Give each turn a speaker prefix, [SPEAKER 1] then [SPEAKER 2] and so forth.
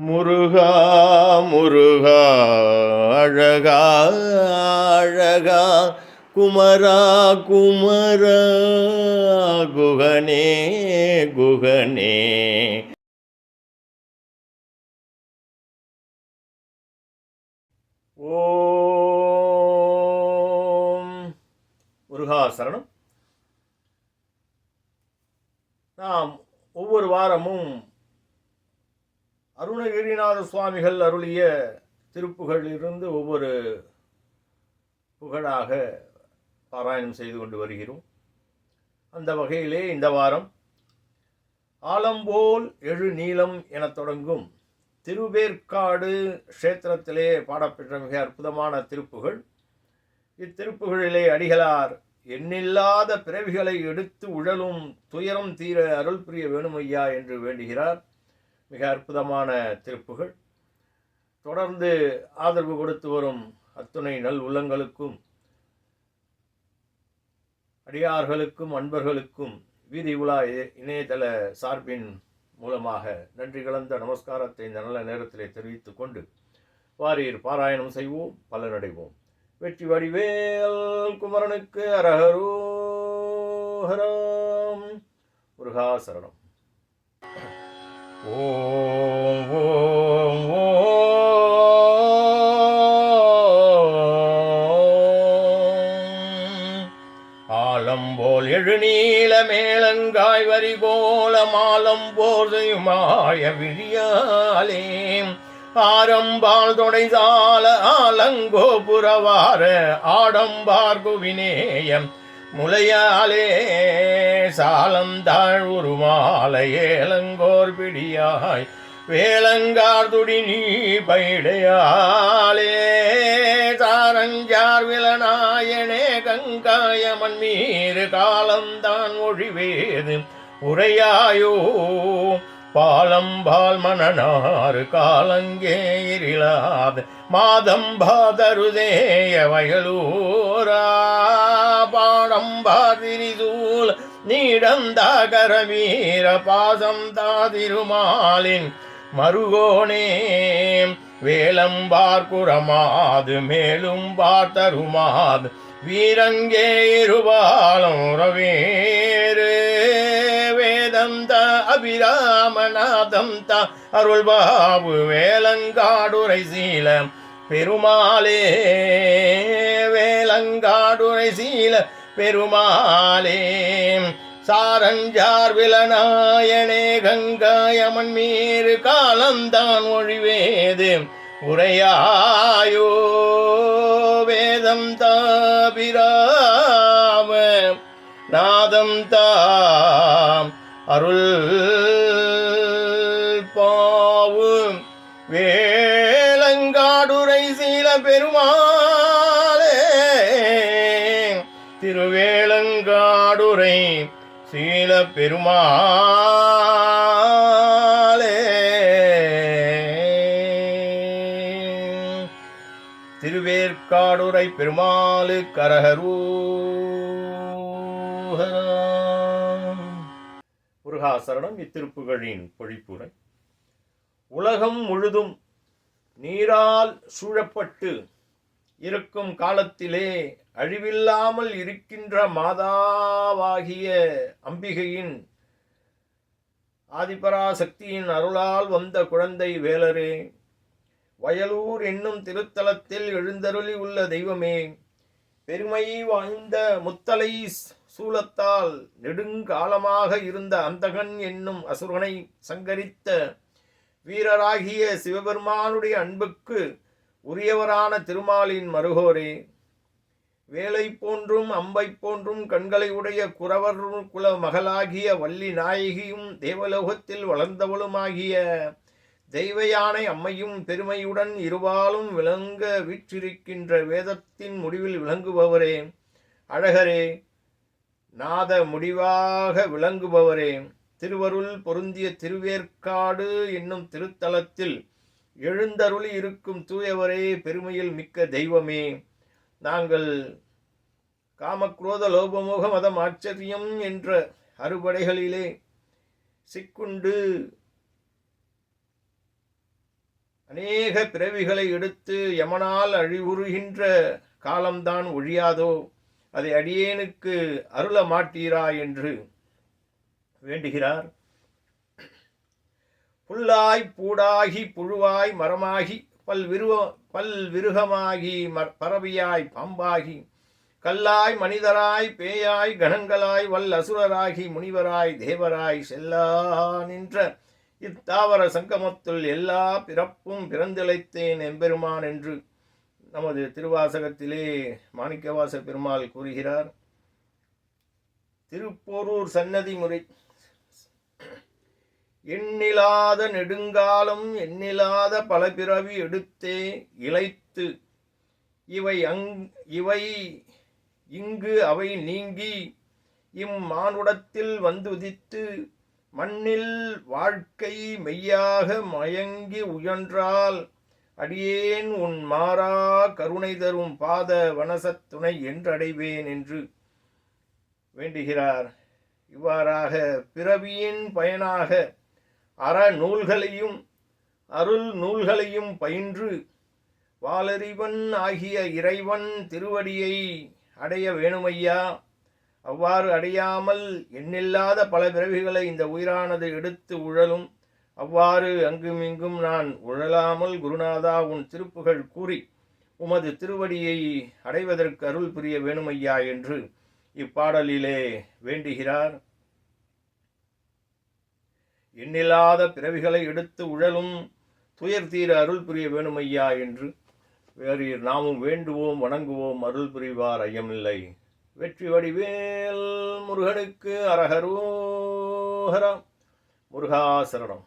[SPEAKER 1] முருகா முருகா அழகா அழகா குமரா குமரா குகனே குகனே. ஓம். முருகா சரணம். நாம் ஒவ்வொரு வாரமும் அருணகிரிநாத சுவாமிகள் அருளிய திருப்புகளிலிருந்து ஒவ்வொரு புகழாக பாராயணம் செய்து கொண்டு வருகிறோம். அந்த வகையிலே இந்த வாரம் ஆலம்போல் எழு நீளம் எனத் தொடங்கும் திருவேற்காடு க்ஷேத்திரத்திலே பாடப்பெற்ற மிக அற்புதமான திருப்புகள். இத்திருப்புகளிலே அடிகளார் எண்ணில்லாத பிறவிகளை எடுத்து உழலும் துயரம் தீர அருள் புரிய வேணுமையா என்று வேண்டுகிறார். மிக அற்புதமான திருப்புகள். தொடர்ந்து ஆதரவு கொடுத்து வரும் அத்துணை நல் உள்ளங்களுக்கும் அடியார்களுக்கும் அன்பர்களுக்கும் வீதி உலா இ- இணையதள சார்பின் மூலமாக நன்றி கலந்த நமஸ்காரத்தை இந்த நல்ல நேரத்திலே தெரிவித்து கொண்டு வாரீர் பாராயணம் செய்வோம் பலனடைவோம். வெற்றி வடிவேல் குமரனுக்கு அரகரோஹரம் முருகா சரணம். ஓம் ஓம் ஓம் ஆலம்போல் எழுநீல மேலங்காய் வரி போல மாலம் போதையுமாய விழியாலே ஆரம்பால் தொடைசால ஆலங்கோபுரவார ஆடம்பார் குவினேயம் முலையாலே சாலந்தாழ் உருமாலை ஏலங்கோர் பிடியாய் வேளங்கார் துடி நீ பைடையாலே தாரஞ்சார் விலநாயனே கங்காயமன் மீறு காலம்தான் ஒழிவேது உரையாயோ பாலம்பால் மணனாறு காலங்கே இருளாத. மாதம்பாதருதேய வயலூரா. பாடம்பாதிரிதூல் நீடந்தாகர வீர பாசம் தாதிருமாலின் மருகோனே. வேலம்பார்குரமாது மேலும் பார்த்தருமாது வீரங்கே இருபாலும் உறவேறு. வேதம் அபிராமநாதம் த அருள் பாபு வேலங்காடுரை சீல பெருமாளே வேலங்காடுரை சீல பெருமாளே சாரஞ்சார் விலநாயனே கங்காயமன் மீறு காலந்தான் ஒழிவேது. உரையாயோ வேதம் தாபிராம நாதம் தாம் அருள் பாவும் வேலங்காடுரை சீல பெருமாளே திருவேலங்காடுரை சீல பெருமாளே. திருவேற்காடுரை பெருமாளு கரகரூ முருகாசரணம் இத்திருப்புகளின் பொழிப்புரை. உலகம் முழுதும் நீரால் சூழப்பட்டு இருக்கும் காலத்திலே அழிவில்லாமல் இருக்கின்ற மாதாவாகிய அம்பிகையின் ஆதிபராசக்தியின் அருளால் வந்த குழந்தை வேலரே வயலூர் என்னும் திருத்தலத்தில் எழுந்தருளி உள்ள தெய்வமே பெருமை வாய்ந்த முத்தலை சூலத்தால் நெடுங்காலமாக இருந்த அந்தகன் என்னும் அசுரனை சங்கரித்த வீரராகிய சிவபெருமானுடைய அன்புக்கு உரியவரான திருமாலின் மருகோரே வேலை போன்றும் அம்பை போன்றும் கண்களை உடைய குறவர் குல மகளாகிய வள்ளி நாயகியும் தேவலோகத்தில் வளர்ந்தவளுமாகிய தெய்வ யானை அம்மையும் பெருமையுடன் இருவாலும் விளங்க வீற்றிருக்கின்ற வேதத்தின் முடிவில் விளங்குபவரே அழகரே நாத முடிவாக விளங்குபவரே திருவருள் பொருந்திய திருவேற்காடு என்னும் திருத்தலத்தில் எழுந்தருளி இருக்கும் தூயவரே பெருமையில் மிக்க தெய்வமே. நாங்கள் காமக்ரோத லோபமோக மதம் ஆச்சரியம் என்ற அறுபடைகளிலே சிக்குண்டு அநேக பிறவிகளை எடுத்து யமனால் அழிவுறுகின்ற காலம்தான் ஒழியாதோ? அதை அடியேனுக்கு அருள மாட்டீரா என்று வேண்டுகிறார். புல்லாய் பூடாகி புழுவாய் மரமாகி பல்விருவ பல்விருகமாகி ம- பறவையாய் பாம்பாகி கல்லாய் மனிதராய் பேயாய் கணங்களாய் வல் அசுரராகி முனிவராய் தேவராய் செல்லா நின்ற இத்தாவர சங்கமத்துள் எல்லா பிறப்பும் பிறந்திழைத்தேன் எம்பெருமான் என்று நமது திருவாசகத்திலே மாணிக்கவாச பெருமாள் கூறுகிறார் திருப்போரூர் சன்னதி முறை எண்ணிலாத நெடுங்காலம் எண்ணிலாத பல பிறவி எடுத்தே இழைத்து இவை அங் இவை இங்கு அவை நீங்கி இம்மானுடத்தில் வந்துதித்து மண்ணில் வாழ்க்கை மெய்யாக மயங்கி உயன்றால் அடியேன் உன் மாறா கருணை தரும் பாத வனசத் துணை என்றடைவேன் என்று வேண்டுகிறார். இவ்வாறாக பிறவியின் பயனாக அற நூல்களையும் அருள் நூல்களையும் பயின்று வாலறிவன் ஆகிய இறைவன் திருவடியை அடைய வேணுமையா? அவ்வாறு அடையாமல் எண்ணில்லாத பல பிறவிகளை இந்த உயிரானது எடுத்து உழலும். அவ்வாறு அங்குமிங்கும் நான் உழலாமல் குருநாதா உன் திருப்புகழ் கூறி உமது திருவடியை அடைவதற்கு அருள் புரிய வேணுமையா என்று இப்பாடலிலே வேண்டுகிறார். எண்ணில்லாத பிறவிகளை எடுத்து உழலும் துயர் தீர அருள் புரிய வேணுமையா என்று வேறு நாமும் வேண்டுவோம் வணங்குவோம் அருள் புரிவார் ஐயமில்லை. வெற்றி வடிவேல் முருகனுக்கு அரகரோஹரா முருகாசரணம்